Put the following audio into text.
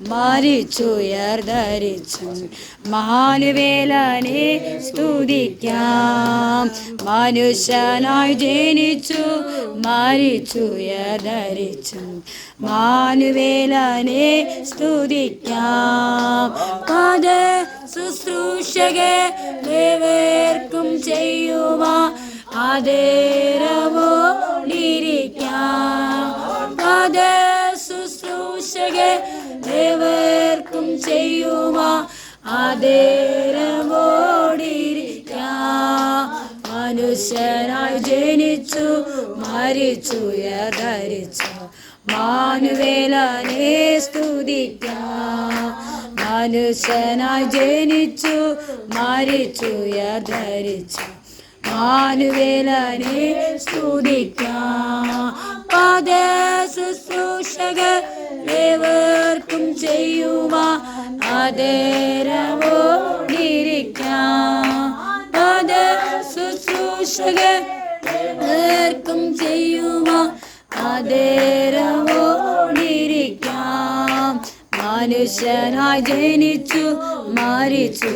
മരിച്ചുയർധരിച്ചു മാനുവേലനെ സ്തുതിക്കാം. മനുഷ്യനായി ജനിച്ചു മരിച്ചുയർധരിച്ചു മാനുവേലനെ സ്തുതിക്കാം. പദ ശുശ്രൂഷകേവർക്കും ചെയ്യുവാ അതേരവോടിരിക്കാം ചെയ്യുവാ അതേരവോടിരിക്കാം മനുഷ്യനായി ജനിച്ചു മരിച്ചു ധരിച്ചു മാനുവേലനെ സ്തുതിക്കാം. മനുഷ്യനായി ജനിച്ചു മരിച്ചു ധരിച്ചു മാനുവേലനെ സ്തുതിക്കാം. പദ ശുശ്രൂഷകർ ഏവർക്കും ചെയ്യുവാ അതേരവോടിരിക്കാം പദ ശുശ്രൂഷകർ ഏവർക്കും ചെയ്യുവാ അതേരവോടിരിക്കാം മനുഷ്യനായി ജനിച്ചു മരിച്ചു